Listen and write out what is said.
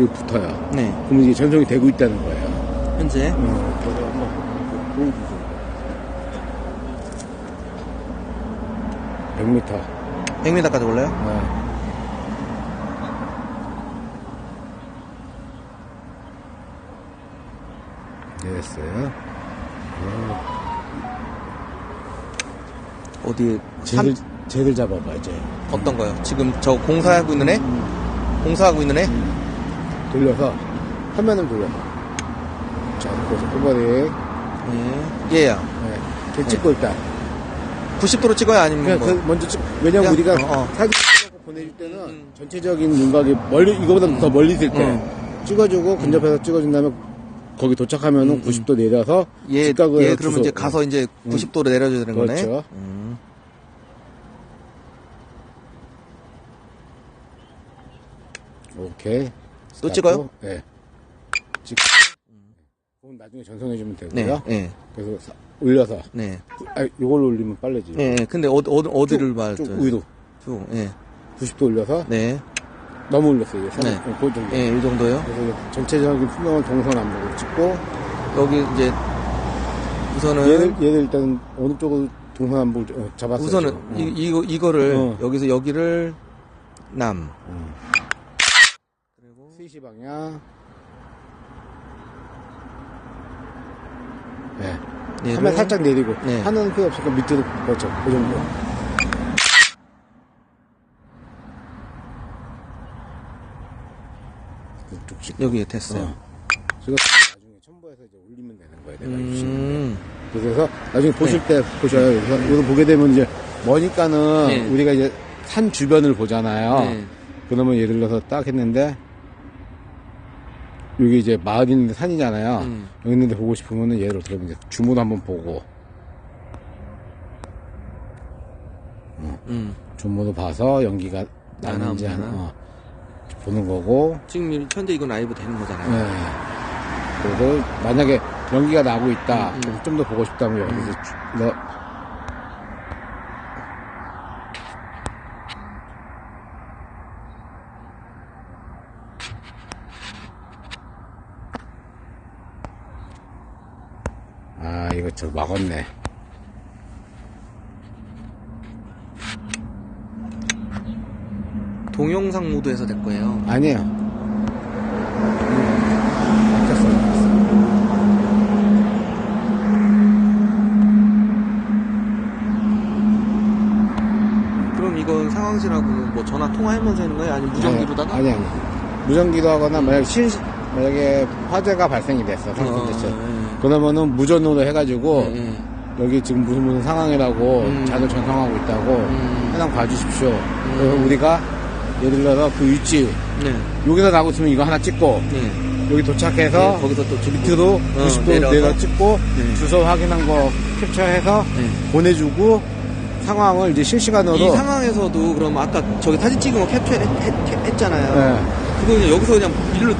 여기 붙어요. 네. 그러면 이게 전송이 되고 있다는 거예요. 현재. 어, 저도 한번 보여주세요. 100m. 100m까지 올라요? 네. 됐어요. 어디, 쟤들, 삼- 쟤들 잡아봐, 이제. 어떤 거요? 지금 저 공사하고 있는 애? 공사하고 있는 애? 돌려서, 화면을 돌려서. 자, 그래서 꼬바리. 예. 얘야. 네. 걔 찍고 일단. 90도로 찍어야 아니면 그냥 뭐. 그 먼저 찍, 왜냐면 그냥, 우리가 어, 어. 사진 찍고 보내줄 때는 음. 전체적인 윤곽이 멀리, 이거보다 더 멀리 있을 때 음. 찍어주고 근접해서 찍어준 다음에 거기 도착하면은 90도 내려서 얘, 직각으로 얘 해서 그러면 주소. 이제 가서 이제 90도로 내려줘야 되는 거네? 그렇죠. 음. 오케이. 또. 찍어요? 네. 찍고. 그럼 나중에 전송해주면 네, 되고요. 네, 그래서 사- 올려서. 네. 아, 이걸로 올리면 빨라지. 네, 네. 근데 어디, 어디, 어디를 쭉, 말, 쭉 위로. 쭉, 예. 90도 올려서. 네. 너무 올렸어요. 이게. 네. 그 정도. 예, 이 정도요. 그래서 전체적인 풍경을 동서남북으로 찍고. 여기 이제, 우선은, 얘를, 얘를 일단 어느 쪽으로 동서남북 어, 잡았어요. 우선은, 지금. 이, 이거, 이거를, 어. 여기서 여기를, 남. 음. 그리고, 스위시 방향. 네. 얘를, 화면 살짝 내리고. 네. 하늘은 필요 없으니까 밑으로 그렇죠. 그 정도. 쭉 찍고. 여기 됐어요. 어. 제가 나중에 첨부해서 이제 올리면 되는 거예요. 내가. 음, 그래서 나중에 보실 때 보셔요. 여기서 이거 보게 되면 이제 머니까는 네. 우리가 이제 산 주변을 보잖아요. 네. 그러면 예를 들어서 딱 했는데 여기 이제 마을 있는데 산이잖아요. 음. 여기 있는데 보고 싶으면은 예를 들면 이제 주문 한번 보고 음. 주문도 봐서 연기가 나는지 없나. 어, 보는 거고. 지금 현재 이건 라이브 되는 거잖아요. 네. 그래서 만약에 연기가 나고 있다. 음, 음. 좀더 보고 싶다면 여기서 주- 아, 이거 저 막았네. 동영상 모드에서 될 거예요. 아니에요. 그럼 이건 상황실하고 뭐 전화 통화하면서 하는 거예요? 아니면 무전기로다가? 아니, 아니. 무전기로 하거나, 만약에 실, 만약에 화재가 발생이 됐어, 어, 상승됐어. 예. 그러면은 무전으로 해가지고, 예, 예. 여기 지금 무슨 무슨 상황이라고 음. 자료 전송하고 있다고 음. 해당 봐주십시오. 그래서 우리가 예를 들어서 그 위치, 네. 여기서 나고 있으면 이거 하나 찍고, 네. 여기 도착해서 네, 거기서 또 밑으로 90도 내려서. 내려 찍고, 네. 주소 확인한 거 캡처해서 네. 보내주고, 상황을 이제 실시간으로. 이 상황에서도 그럼 아까 저기 사진 찍은 거 캡처했잖아요. 네. 그거 그냥 여기서 그냥 일로